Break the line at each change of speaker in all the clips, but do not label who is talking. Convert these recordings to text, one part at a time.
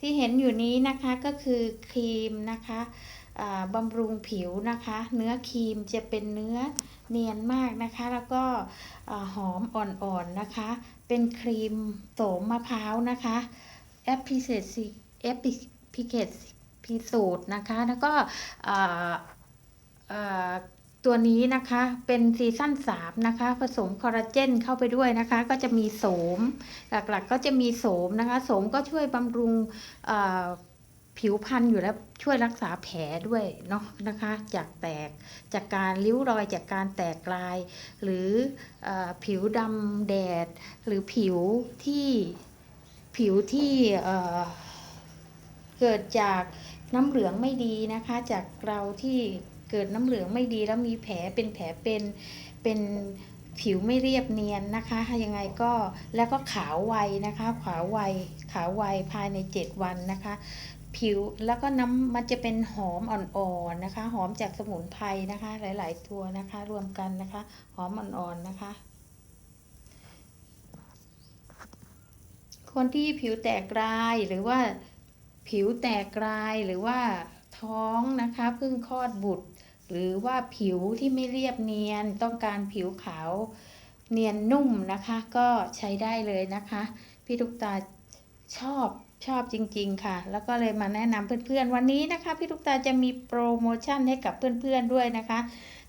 ที่เห็นอยู่นี้นะคะก็คือครีมนะคะบำรุงผิวนะคะ เนื้อครีมจะเป็นเนื้อเนียนมากนะคะ แล้วก็หอมอ่อนๆนะคะ เป็นครีมโสมมะพร้าวนะคะแอปพลิเคชันแอปพลิเคชันพิสูจน์นะคะ แล้วก็ ตัวนี้นะคะเป็นซีซั่น3นะคะ ผสมคอลลาเจนเข้าไปด้วยนะคะ ก็จะมีโสม หลักๆก็จะมีโสมนะคะ โสมก็ช่วยบำรุงผิวพรรณอยู่แล้วช่วยรักษาแผลด้วยเนาะนะคะ จากแตกจากการริ้วรอยจากการแตกลาย หรืออผิวดำแดด หรือผิวที่ผิวที่เกิดจากน้ำเหลืองไม่ดีนะคะ จากเราที่ เกิดน้ำเหลืองไม่ดีแล้วมีแผลเป็นแผลเป็นเป็นผิวไม่เรียบเนียนนะคะยังไงก็แล้วก็ขาวไวนะคะ ขาวไวขาวไวภายใน 7 วันนะคะ ผิวแล้วก็น้ำมันจะเป็นหอมอ่อนๆนะคะ หอมจากสมุนไพรนะคะ หลาย ๆ ตัวนะคะ รวมกันนะคะ หอมอ่อนๆนะคะ คนที่ผิวแตกรายหรือว่าผิวแตกรายหรือว่าท้องนะคะเพิ่งคลอดบุตร หรือว่าผิวที่ไม่เรียบเนียนต้องการผิวขาวเนียนนุ่มนะคะ ก็ใช้ได้เลยนะคะ พี่ทุกตาชอบชอบจริง ๆ ค่ะ แล้วก็เลยมาแนะนำเพื่อนๆ วันนี้นะคะ พี่ทุกตาจะมีโปรโมชั่นให้กับเพื่อนๆด้วยนะคะ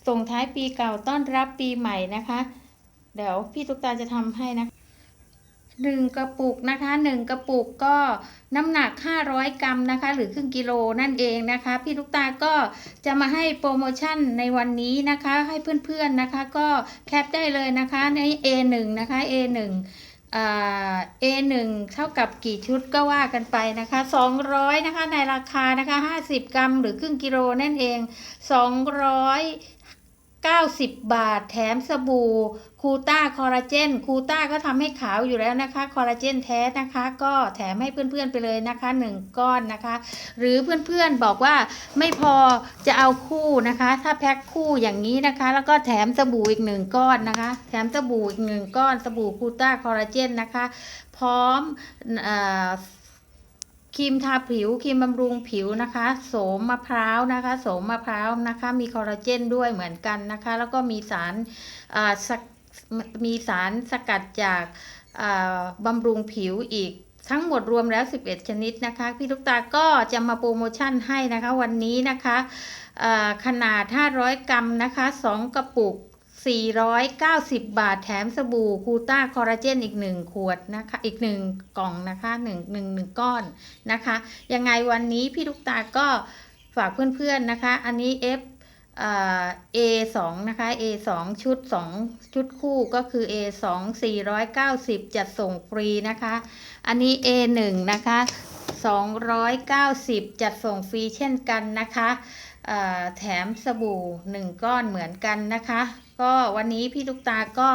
ส่งท้ายปีเก่าต้อนรับปีใหม่นะคะ เดี๋ยวพี่ทุกตาจะทำให้นะคะ หนึ่งกระปุกนะคะหนึ่งกระปุกก็น้ำหนัก 500 กรัมนะคะ หรือครึ่งกิโลนั่นเองนะคะ พี่ทุกตาก็จะมาให้โปรโมชั่นในวันนี้นะคะ ให้เพื่อนๆนะคะ ก็แคปได้เลยนะคะใน A1 นะคะ A1 อ่า A1 เท่ากับกี่ชุดก็ว่ากันไปนะคะ200นะคะในราคานะคะ50 กรัมหรือครึ่งกิโลนั่นเอง 90 บาท แถมสบู่คูต้าคอลลาเจนคูต้าก็ทำให้ขาวอยู่แล้วนะคะคอลลาเจนแท้นะคะ ก็แถมให้เพื่อนๆไปเลยนะคะ 1 ก้อนนะคะ หรือเพื่อนๆบอกว่าไม่พอจะเอาคู่นะคะ ถ้าแพ็คคู่อย่างนี้นะคะ แล้วก็แถมสบู่อีกหนึ่งก้อนนะคะ แถมสบู่อีกหนึ่งก้อน สบู่คูต้าคอลลาเจนนะคะ พร้อมอ ครีมทาผิวครีมบำรุงผิวนะคะโสมมะพร้าวนะคะโสมมะพร้าวนะคะ มีคอลลาเจนด้วยเหมือนกันนะคะ แล้วก็มีสารสมีสารสกัดจากบำรุงผิวอีกทั้งหมดรวมแล้ว 11 ชนิดนะคะ พี่ลูกตาก็จะมาโปรโมชั่นให้นะคะวันนี้นะคะอ่าขนาด 500 กรัมนะคะ 2 กระปุก 490 บาทแถมสบู่คูต้าคอลลาเจนอีก 1 ขวดนะคะ อีก 1 กล่องนะคะ1 1 1 ก้อนนะคะ ยังไงวันนี้พี่ลูกตาก็ฝากเพื่อนๆนะคะ อันนี้ F อ่า A2 นะคะ A2 ชุด2ชุดคู่ก็คือ A2 490จัดส่งฟรีนะคะ อันนี้ A1 นะคะ290จัดส่งฟรีเช่นกันนะคะ แถมสบู่1ก้อนเหมือนกันนะคะ ก็วันนี้พี่ลูกตาก็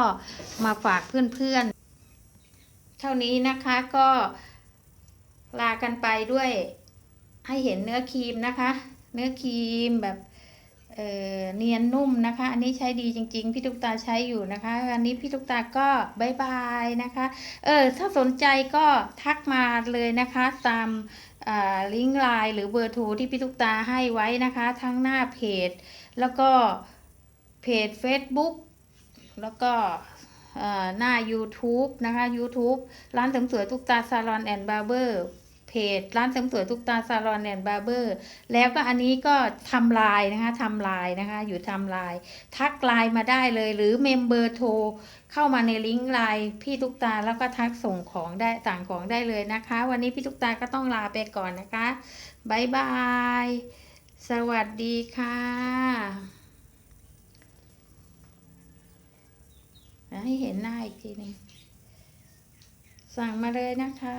มาฝากเพื่อนๆ เท่านี้นะคะก็ลากันไปด้วยให้เห็นเนื้อครีมนะคะ เนื้อครีมแบบเเนียนนุ่มนะคะ อันนี้ใช้ดีจริง ๆ พี่ตุ๊กตาใช้อยู่นะคะ อันนี้พี่ตุ๊กตาก็บายบายนะคะ เออ ถ้าสนใจก็ทักมาเลยนะคะ ตาม ลิงก์ไลน์หรือเบอร์โทรที่พี่ตุ๊กตาให้ไว้นะคะ ทั้งหน้าเพจ แล้วก็เพจ Facebook แล้วก็หน้า YouTube นะคะ YouTube ร้านเสริมสวยตุ๊กตาซาลอนแอนด์บาร์เบอร์ จ ร้านเสริมสวยตุ๊กตาซาลอนแอนด์บาร์เบอร์ แล้วก็อันนี้ก็ทำลายนะคะทำลายนะคะ อยู่ทำลาย ทักไลน์มาได้เลย หรือเมมเบอร์โทรเข้ามาในลิงก์ไลน์พี่ตุ๊กตาแล้วก็ทักส่งของได้ต่างของได้เลยนะคะ วันนี้พี่ตุ๊กตาก็ต้องลาไปก่อนนะคะบายบายสวัสดีค่ะให้เห็นหน้าอีกทีหนึงสั่งมาเลยนะคะ